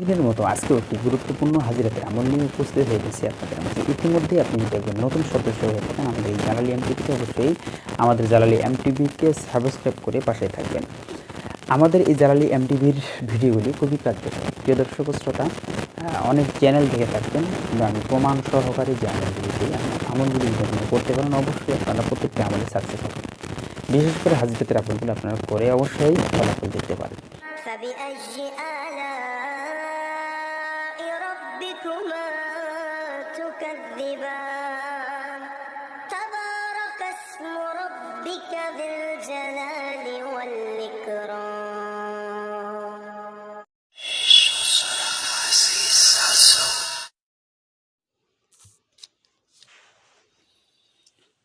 দিনের মতো আজকেও একটি গুরুত্বপূর্ণ হাজিরাতে আমল নিয়ে উপস্থিত হয়ে গেছি আপনাদের মাঝে। ইতিমধ্যেই আপনি যদি একজন নতুন সদস্য হয়ে থাকেন। আমাদের এই জালালি এমটিভিতে অবশ্যই আমাদের জালালি এমটিভিকে সাবস্ক্রাইব করে পাশে থাকবেন। আমাদের এই জালালি এমটিভির ভিডিওগুলি খুবই কার্যকর। প্রিয় দর্শক শ্রোতা অনেক চ্যানেল দেখে থাকবেন। কিন্তু আমি প্রমাণ সহকারে যে আমলগুলিতে আমলগুলি করতে পারেন, অবশ্যই আপনারা প্রত্যেকটা আমাদের সাকসেস হবে। বিশেষ করে হাজিরাতের আপনগুলো আপনারা করে অবশ্যই ফলাফল দেখতে পারেন। ربكما تكذبان تبارك اسم ربك ذي الجلال والإكرام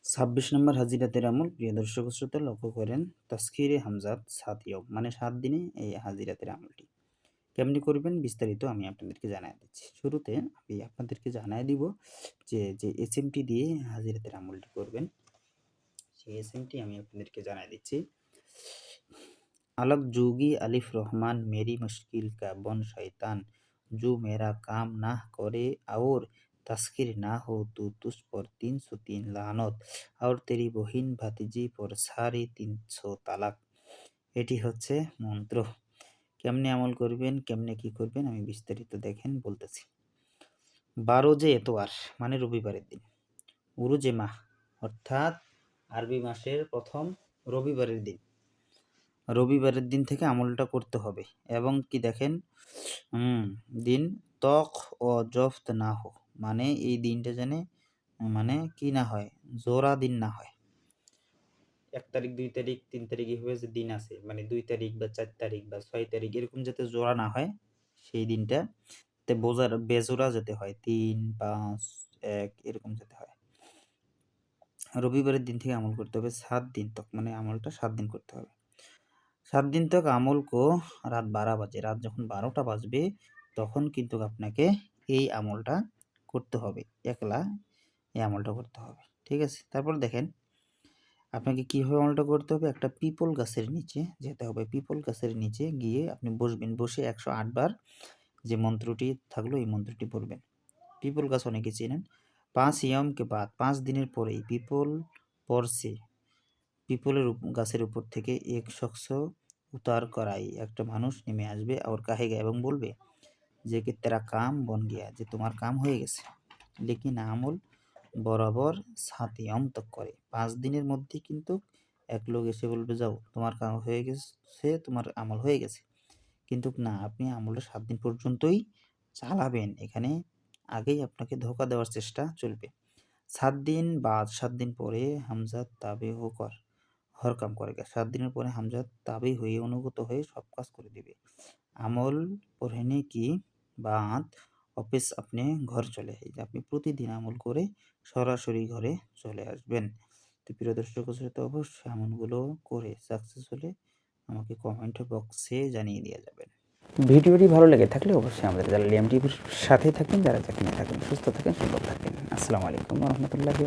ছাব্বিশ নম্বর হাজিরাতের আমল প্রিয় দর্শক ও শ্রোতা লক্ষ্য করেন তস্কিরে হামজাদ সাত ইয়ম মানে সাত দিনে এই হাজিরাতের আমলটি কেমনি করবেন বিস্তারিত আমি আপনাদেরকে জানাই দিচ্ছি শুরুতে আমি আপনাদেরকে জানাই দিব যে যে এস এমটি দিয়ে হাজিরাতের আমলটি করবেন সেই এস এমটি আমি আপনাদেরকে জানাই দিচ্ছি अलग जोगी अलिफ रहमान मेरी मुश्किल का बन शैतान जो मेरा काम ना करे और तस्किर ना हो तो तुझ पर तीन सौ तीन लानत और तेरी बहिन ভাতিজি পর সাড়ে তিনশো তালাক এটি হচ্ছে মন্ত্র কেমনে আমল করবেন, কেমনে কি করবেন, আমি বিস্তারিত দেখেন বলতেছি। বারো যে এতবার মানে রবিবারের দিন উরুজে মাহ, অর্থাৎ আরবি মাসের প্রথম রবিবারের দিন। রবিবারের দিন থেকে আমলটা করতে হবে এবং কি দেখেন দিন তক ও জফত না হোক মানে এই দিনটা যেন মানে কি না হয়, জোড়া দিন না হয়। এক তারিখ, দুই তারিখ, তিন তারিখ এভাবে যে দিন আছে। মানে দুই তারিখ বা চার তারিখ বা ছয় তারিখ এরকম যাতে জোড়া না হয় সেই দিনটা, তে বোঝার, বেজোড়া যেতে হয়, তিন, পাঁচ, এক, এরকম যেতে হয়। রবিবারের দিন থেকে আমল করতে হবে সাত দিন তক মানে আমলটা সাত দিন করতে হবে। সাত দিন তক আমল কো রাত বারো বাজে, রাত যখন বারোটা বাজবে তখন কিন্তু আপনাকে এই আমলটা করতে হবে, একলা এই আমলটা করতে হবে, ঠিক আছে? তারপর দেখেন আপনাকে কীভাবে আমলটা করতে হবে? একটা পিপল গাছের নিচে যেতে হবে। পিপল গাছের নিচে গিয়ে আপনি বসবেন। বসে একশো আটবার যে মন্ত্রটি থাকল, এই মন্ত্রটি পড়বেন। পিপল গাছ অনেকে চেনেন। পাঁচ ইয়মকে বাদ, পাঁচ দিনের পরেই পিপল পরছে পিপলের গাছের উপর থেকে এক শখস উতার করাই একটা মানুষ নেমে আসবে আর কাহেগা এবং বলবে যে, কি তেরা কাম বন গিয়া, যে তোমার কাম হয়ে গেছে। লেকিন আমল বরাবর সাত ইয়ম তক করে। পাঁচ দিনের মধ্যে কিন্তু এক লোক এসে বলবে, যাও, তোমার কাম হয়ে গেছে, তোমার আমল হয়ে গেছে। কিন্তু না, আপনি আমলটা সাত দিন পর্যন্তই চালাবেন। এখানে আগেই আপনাকে ধোকা দেওয়ার চেষ্টা চলবে। সাত দিন বাদ, সাত দিন পরে হামজা তাবে হো কর হর কাম করেগা। সাত দিনের পরে হামজা তাবেই হয়ে অনুগত হয়ে সব কাজ করে দিবে। আমল পড়েনে কি বাদ অফিস আপনি ঘর চলে এই যে আপনি প্রতিদিন আমল করে সরাসরি ঘরে চলে আসবেন। তো প্রিয় দর্শক শ্রোতা, অবশ্যই আমলগুলো করে সাকসেস হলে আমাকে কমেন্ট বক্সে জানিয়ে দিয়ে যাবেন ভিডিওটি ভালো লেগে থাকলে অবশ্যই আমাদের যারা লিএম টিভির সাথেই থাকেন যারা চাকরি থাকেন সুস্থ থাকেন, সুন্দর থাকেন। আসসালামু আলাইকুম রহমতুল্লাহি